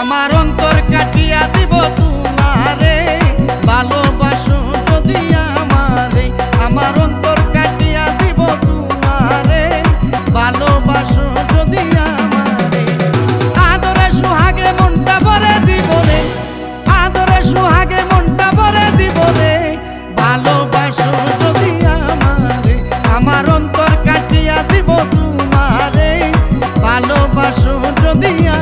আমার অন্তর কাটিয়া দিব দিয়া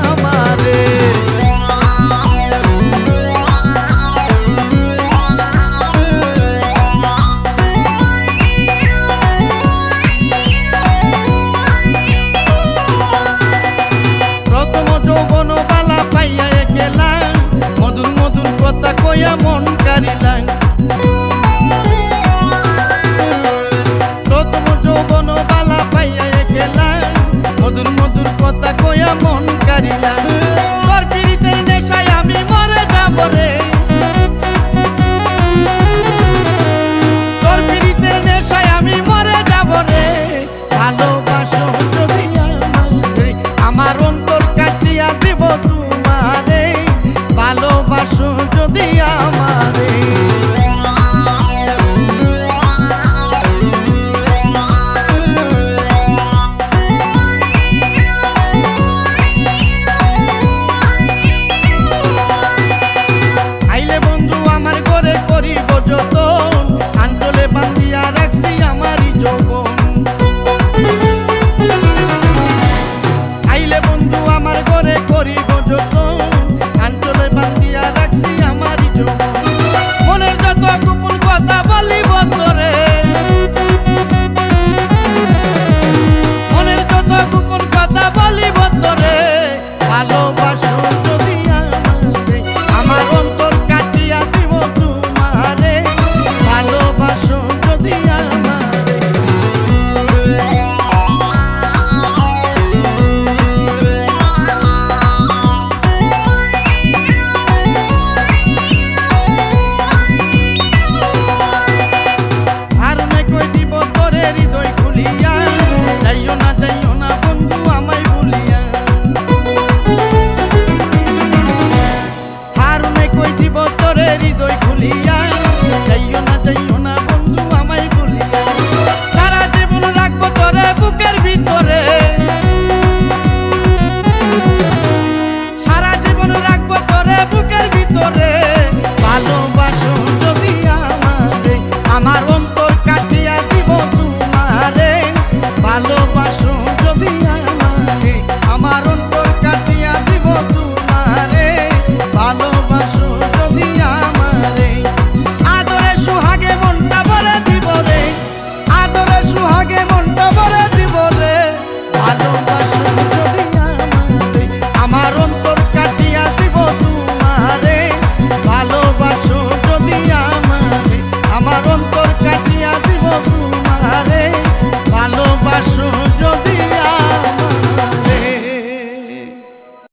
মধুর মধুর কথা কয়া মন কারিলা তোর আমি মরে যাব রে। তোর পিড়িতে নেশায় আমি মরে যাব রে। আমার অন্তর কাটিয়া দিব তোমারে। ভালোবাসো যদি আমারে